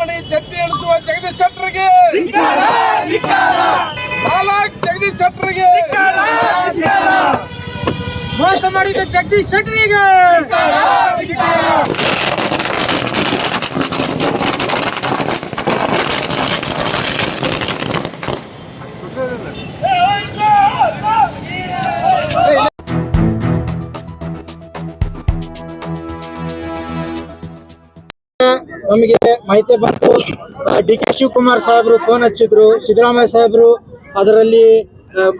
ಚುನಾವಣೆ ಜಂಟಿ ನಡೆಸುವ ಜಗದೀಶ್ ಶೆಟ್ಟರ್ಗೆ ನಾಲ್ಕು ಜಗದೀಶ್ ಶೆಟ್ಟರ್ಗೆ ಮೋಸ ಮಾಡಿದ ಜಗದೀಶ್ ಶೆಟ್ಟರಿಗೆ ನಮಗೆ ಮಾಹಿತಿ ಬಂತು. ಡಿ ಕೆ ಶಿವಕುಮಾರ್ ಸಾಹೇಬರು ಫೋನ್ ಹಚ್ಚಿದ್ರು, ಸಿದ್ದರಾಮಯ್ಯ ಸಾಹೇಬರು ಅದರಲ್ಲಿ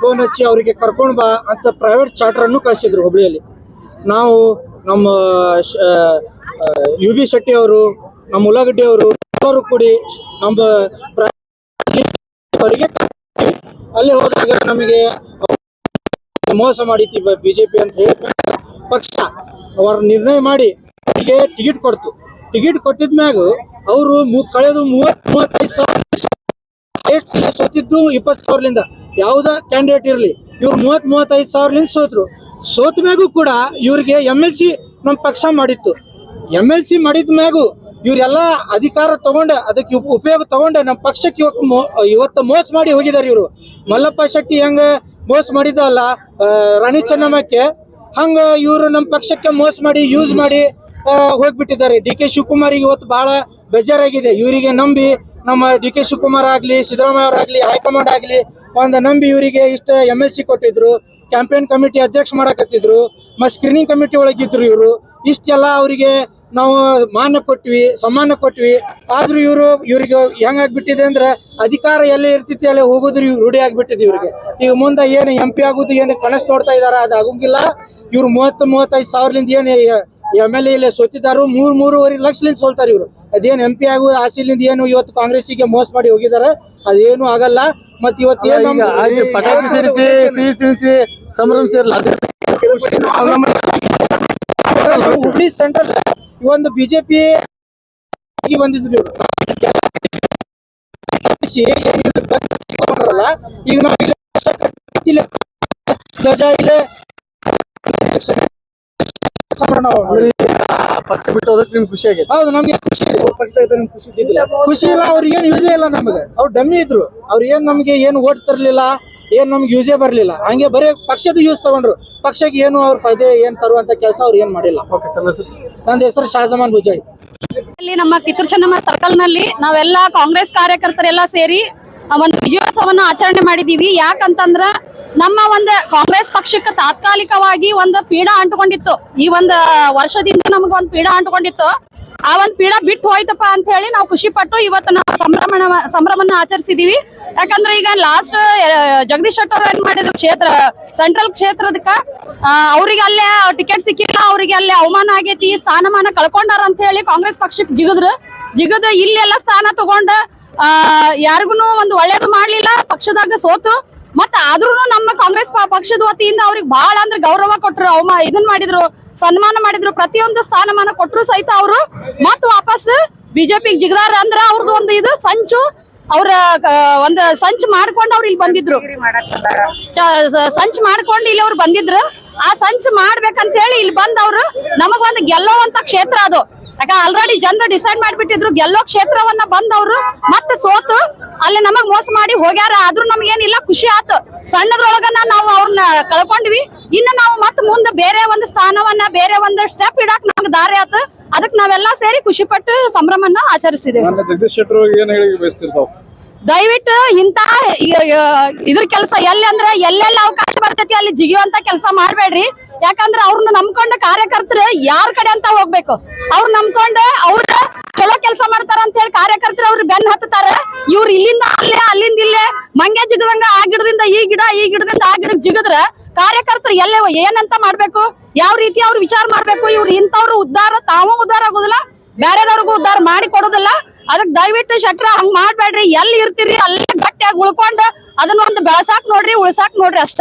ಫೋನ್ ಹಚ್ಚಿ ಅವರಿಗೆ ಕರ್ಕೊಂಡು ಬಾ ಅಂತ ಪ್ರೈವೇಟ್ ಚಾರ್ಟರ್ ಅನ್ನು ಕಳಿಸಿದ್ರು ಹುಬ್ಳಿಯಲ್ಲಿ. ನಾವು ನಮ್ಮ ಯು ಬಿ ಶೆಟ್ಟಿ ಅವರು, ನಮ್ಮ ಉಳ್ಳಾಗಡ್ಡಿ ಅವರು ಎಲ್ಲರೂ ಕೂಡಿ ನಮ್ಮ ಅವರಿಗೆ ಅಲ್ಲಿ ಹೋದಾಗ ನಮಗೆ ಮೋಸ ಮಾಡಿತಿ ಬಿಜೆಪಿ ಅಂತ ಹೇಳಿ ಪಕ್ಷ ಅವರ ನಿರ್ಣಯ ಮಾಡಿ ಟಿಕೆಟ್ ಕೊಡ್ತು. ಟಿಕೆಟ್ ಕೊಟ್ಟಿದ ಮ್ಯಾಗ ಅವರು ಕಳೆದು ಮೂವತ್ ಮೂವತ್ತೈದು ಸಾವಿರ ಸೋತಿದ್ದು? ಇಪ್ಪತ್ತು ಸಾವಿರಲಿಂದ. ಯಾವ್ದ ಕ್ಯಾಂಡಿಡೇಟ್ ಇರಲಿ. ಇವ್ರು ಮೂವತ್ ಮೂವತ್ತೈದು ಸಾವಿರಲಿಂದ ಸೋತ್ರು. ಸೋತ ಮ್ಯಾಗೂ ಕೂಡ ಇವ್ರಿಗೆ ಎಂ ಎಲ್ ಸಿ ನಮ್ಮ ಪಕ್ಷ ಮಾಡಿತ್ತು. ಎಂ ಎಲ್ ಸಿ ಮಾಡಿದ ಮ್ಯಾಗೂ ಇವರೆಲ್ಲ ಅಧಿಕಾರ ತಗೊಂಡ ಅದಕ್ಕೆ ಉಪ- ಉಪಯೋಗ ತಗೊಂಡ ನಮ್ಮ ಪಕ್ಷಕ್ಕೆ ಇವತ್ತು ಇವತ್ತು ಮೋಸ ಮಾಡಿ ಹೋಗಿದ್ದಾರೆ ಇವರು. ಮಲ್ಲಪ್ಪ ಶೆಟ್ಟಿ ಹೆಂಗ ಮೋಸ ಮಾಡಿದ ಅಲ್ಲ ಆ, ರಾಣಿ ಚೆನ್ನಮ್ಮಕ್ಕೆ ಹಂಗ ಇವರು ನಮ್ಮ ಪಕ್ಷಕ್ಕೆ ಮೋಸ ಮಾಡಿ ಯೂಸ್ ಮಾಡಿ ಹೋಗ್ಬಿಟ್ಟಿದ್ದಾರೆ. ಡಿ ಕೆ ಶಿವಕುಮಾರ್ ಇವತ್ತು ಬಹಳ ಬೇಜಾರಾಗಿದೆ. ಇವರಿಗೆ ನಂಬಿ ನಮ್ಮ ಡಿ ಕೆ ಶಿವಕುಮಾರ್ ಆಗ್ಲಿ, ಸಿದ್ದರಾಮಯ್ಯ ಅವರಾಗ್ಲಿ ಹೈಕಮಾಂಡ್ ಆಗ್ಲಿ ಒಂದು ನಂಬಿ ಇವರಿಗೆ ಇಷ್ಟ ಎಂ ಎಲ್ ಸಿ ಕೊಟ್ಟಿದ್ರು, ಕ್ಯಾಂಪೇನ್ ಕಮಿಟಿ ಅಧ್ಯಕ್ಷ ಮಾಡಕತ್ತಿದ್ರು, ಮತ್ತೆ ಸ್ಕ್ರೀನಿಂಗ್ ಕಮಿಟಿ ಒಳಗಿದ್ರು ಇವರು. ಇಷ್ಟೆಲ್ಲ ಅವರಿಗೆ ನಾವು ಮಾನ್ಯ ಕೊಟ್ವಿ, ಸಮ್ಮಾನ ಕೊಟ್ವಿ. ಆದ್ರೂ ಇವರು ಇವರಿಗೆ ಹೆಂಗಾಗ್ಬಿಟ್ಟಿದೆ ಅಂದ್ರೆ ಅಧಿಕಾರ ಎಲ್ಲ ಇರ್ತೈತಿ ಅಲ್ಲೇ ಹೋಗೋದ್ರ ಇವ್ರು ರೂಢಿ ಆಗ್ಬಿಟ್ಟಿದೆ ಇವ್ರಿಗೆ. ಈಗ ಮುಂದೆ ಏನು ಎಂ ಪಿ ಆಗೋದು, ಏನು ಕನಸು ನೋಡ್ತಾ ಇದಾರ, ಅದು ಆಗೋಂಗಿಲ್ಲ. ಇವ್ರು ಮೂವತ್ತು, ಮೂವತ್ತೈದು ಸಾವಿರದಿಂದ ಏನು ಎಂ ಎಲ್ ಎ ಸೋತಿದ್ದಾರು. ಮೂರ್ ಮೂರುವರೆ ಲಕ್ಷಲಿಂದ ಸೋಲ್ತಾರೆ ಇವರು. ಅದೇನು ಎಂ ಪಿ ಆಗು ಆಸೆಲಿಂದ ಏನು ಇವತ್ತು ಕಾಂಗ್ರೆಸ್ಸಿಗೆ ಮೋಸ ಮಾಡಿ ಹೋಗಿದ್ದಾರೆ ಅದೇನು ಆಗಲ್ಲ. ಮತ್ ಇವತ್ತು ಹುಬ್ಳಿ ಸೆಂಟ್ರಲ್ ಒಂದು ಬಿಜೆಪಿ ಬಂದಿದ್ರು ಇವ್ರು. ಈಗ ನಾವು ಇಲ್ಲಿ ಇಲ್ಲಿ ಧ್ವಜ ಇಲ್ಲಿ. ಸಂಭ್ರಮ. ಪಕ್ಷ ಬಿಟ್ಟು ಹೋದಕ್ಕೆ ನಿಮ್ಗೆ ಖುಷಿ ಆಗೈತೆ ಹೌದು ನಮ್ಗೆ ಖುಷಿ ಇದೆ. ಖುಷಿ ಖುಷಿ ಇಲ್ಲ ಅವ್ರಿಗೆ ಏನು ಯೂಸೇ ಇಲ್ಲ ನಮಗೆ. ಅವ್ರು ಡಮ್ಮಿ ಇದ್ರು. ಅವ್ರು ಏನ್ ನಮ್ಗೆ ಏನು ಓಟ್ ತರ್ಲಿಲ್ಲ ಏನ್ ನಮ್ಗೆ ಯೂಸೇ ಬರ್ಲಿಲ್ಲ. ಹಂಗೆ ಬರೀ ಪಕ್ಷದ ಯೂಸ್ ತಗೊಂಡ್ರು. ಪಕ್ಷಕ್ಕೆ ಏನು ಅವ್ರ ಫೈದೆ ಏನ್ ತರುವಂತ ಕೆಲಸ ಅವ್ರು ಏನ್ ಮಾಡಿಲ್ಲ. ನನ್ನ ಹೆಸರು? ಶಾಜಮಾನ್ ಭುಜಾಯ್ ಇಲ್ಲಿ ನಮ್ಮ ಕಿತ್ತೂರು ಚೆನ್ನಮ್ಮ ಸರ್ಕಲ್ನಲ್ಲಿ ನಾವೆಲ್ಲ ಕಾಂಗ್ರೆಸ್ ಕಾರ್ಯಕರ್ತರೆಲ್ಲ ಸೇರಿ ಆ ಒಂದು ವಿಜಯೋತ್ಸವನ ಆಚರಣೆ ಮಾಡಿದೀವಿ ಯಾಕಂತಂದ್ರ ನಮ್ಮ ಒಂದು ಕಾಂಗ್ರೆಸ್ ಪಕ್ಷಕ್ಕೆ ತಾತ್ಕಾಲಿಕವಾಗಿ ಒಂದು ಪೀಡ ಅಂಟುಕೊಂಡಿತ್ತು. ಈ ಒಂದು ವರ್ಷದಿಂದ ನಮ್ಗೆ ಒಂದು ಪೀಡ ಅಂಟುಕೊಂಡಿತ್ತು. ಆ ಒಂದು ಪೀಡ ಬಿಟ್ಟು ಹೋಯ್ತಪ್ಪ ಅಂತ ಹೇಳಿ ನಾವು ಖುಷಿ ಪಟ್ಟು ಇವತ್ತು ನಾವು ಸಂಭ್ರಮಣ, ಸಂಭ್ರಮನ ಆಚರಿಸಿದೀವಿ. ಯಾಕಂದ್ರೆ ಈಗ ಲಾಸ್ಟ್ ಜಗದೀಶ್ ಶೆಟ್ಟರ್ ಏನ್ ಮಾಡಿದ್ರು? ಕ್ಷೇತ್ರ ಸೆಂಟ್ರಲ್ ಕ್ಷೇತ್ರದಕ್ಕ ಅವ್ರಿಗೆ ಅಲ್ಲೇ ಟಿಕೆಟ್ ಸಿಕ್ಕಿಲ್ಲ, ಅವ್ರಿಗೆ ಅಲ್ಲೇ ಅವಮಾನ ಆಗೈತಿ, ಸ್ಥಾನಮಾನ ಕಳ್ಕೊಂಡಾರ ಅಂತ ಹೇಳಿ ಕಾಂಗ್ರೆಸ್ ಪಕ್ಷಕ್ಕೆ ಜಿಗದ್ರು. ಜಿಗದ ಇಲ್ಲೆಲ್ಲ ಸ್ಥಾನ ತಗೊಂಡ, ಆ, ಯಾರಿಗೂ ಒಂದು ಒಳ್ಳೇದು ಮಾಡ್ಲಿಲ್ಲ, ಪಕ್ಷದಾಗ ಸೋತು. ಮತ್ತ ಆದ್ರೂ ನಮ್ಮ ಕಾಂಗ್ರೆಸ್ ಪಕ್ಷದ ವತಿಯಿಂದ ಅವ್ರಿಗೆ ಬಹಳ ಅಂದ್ರೆ ಗೌರವ ಕೊಟ್ಟರು ಅವ್ಮ ಇದನ್ ಮಾಡಿದ್ರು ಸನ್ಮಾನ ಮಾಡಿದ್ರು ಪ್ರತಿಯೊಂದು ಸ್ಥಾನಮಾನ ಕೊಟ್ರು ಸಹಿತ ಅವರು. ಮತ್ ವಾಪಸ್ ಬಿಜೆಪಿ ಜಿಗದಾರ ಅಂದ್ರ ಅವ್ರದ್ದು ಒಂದು ಇದು ಸಂಚು. ಅವ್ರ ಒಂದ್ ಸಂಚು ಮಾಡ್ಕೊಂಡು ಅವ್ರು ಇಲ್ಲಿ ಬಂದಿದ್ರು. ಸಂಚ್ ಸಂಚು ಮಾಡ್ಕೊಂಡು ಇಲ್ಲಿ ಅವ್ರು ಬಂದಿದ್ರು. ಆ ಸಂಚ್ ಮಾಡ್ಬೇಕಂತ ಹೇಳಿ ಇಲ್ಲಿ ಬಂದವ್ರು ನಮಗೊಂದು ಗೆಲ್ಲುವಂತ ಕ್ಷೇತ್ರ ಅದು. ಯಾಕ ಆಲ್ರೆಡಿ ಜನರು ಡಿಸೈಡ್ ಮಾಡ್ಬಿಟ್ಟಿದ್ರು ಗೆಲ್ಲೋ ಕ್ಷೇತ್ರವನ್ನ ಬಂದವ್ರು ಮತ್ತೆ ಸೋತು ಅಲ್ಲಿ ನಮಗ್ ಮೋಸ ಮಾಡಿ ಹೋಗ್ಯಾರ ಆದ್ರೂ ನಮ್ಗೇನಿಲ್ಲ ಖುಷಿ ಆತು. ಸಣ್ಣದ್ರೊಳಗನ ನಾವು ಅವ್ರನ್ನ ಕಳ್ಕೊಂಡ್ವಿ. ಇನ್ನು ನಾವು ಮತ್ತೆ ಮುಂದೆ ಬೇರೆ ಒಂದು ಸ್ಥಾನವನ್ನ ಬೇರೆ ಒಂದು ಸ್ಟೆಪ್ ಇಡಕ್ ನಮ್ಗ್ ದಾರಿ ಆತು. ಅದಕ್ಕೆ ನಾವೆಲ್ಲ ಸೇರಿ ಖುಷಿ ಪಟ್ಟು ಸಂಭ್ರಮನ್ನ ಆಚರಿಸಿದೇವೆ ದಯವಿಟ್ಟು ಇಂತ ಇದ್ರ ಕೆಲಸ ಎಲ್ಲಿ ಅಂದ್ರೆ ಎಲ್ಲೆಲ್ಲ ಅವಕಾಶ ಬರ್ತೈತಿ ಅಲ್ಲಿ ಜಿಗಿಯುವಂತ ಕೆಲಸ ಮಾಡ್ಬೇಡ್ರಿ. ಯಾಕಂದ್ರೆ ಅವ್ರನ್ನ ನಂಬ್ಕೊಂಡ ಕಾರ್ಯಕರ್ತರು ಯಾರ ಕಡೆ ಅಂತ ಹೋಗ್ಬೇಕು. ಅವ್ರು ನಂಬ್ಕೊಂಡ ಅವ್ರ ಚಲೋ ಕೆಲಸ ಮಾಡ್ತಾರ ಅಂತ ಹೇಳಿ ಕಾರ್ಯಕರ್ತರು ಅವ್ರು ಬೆನ್ ಹತ್ತಾರ ಇವ್ರು ಇಲ್ಲಿಂದ ಅಲ್ಲೇ, ಅಲ್ಲಿಂದ ಇಲ್ಲೇ ಮಂಗೆ ಜಿಗದಂಗ ಆ ಗಿಡದಿಂದ ಈ ಗಿಡ, ಈ ಗಿಡದಿಂದ ಆ ಗಿಡ ಜಿಗದ್ರ ಕಾರ್ಯಕರ್ತರು ಎಲ್ಲೇ ಏನಂತ ಮಾಡ್ಬೇಕು? ಯಾವ ರೀತಿ ಅವ್ರು ವಿಚಾರ ಮಾಡ್ಬೇಕು? ಇವ್ರು ಇಂಥವ್ರು ಉದ್ಧಾರ ತಾವು ಉದ್ಧಾರ ಆಗೋದಿಲ್ಲ. ಬೇರೆದವ್ರಿಗೂ ಉದ್ಧಾರ ಮಾಡಿ ಕೊಡೋದಿಲ್ಲ. ಅದಕ್ಕೆ ದಯವಿಟ್ಟು ಶಕ್ರ, ಹಂಗ್ ಮಾಡ್ಬೇಡ್ರಿ. ಎಲ್ಲಿ ಇರ್ತೀರಿ, ಅಲ್ಲೇ ಗಟ್ಟಿಯಾಗಿ ಉಳ್ಕೊಂಡು ಅದನ್ನ ಒಂದು ಬೆಳಸಾಕ್ ನೋಡ್ರಿ, ಉಳ್ಸಾಕ್ ನೋಡ್ರಿ ಅಷ್ಟ.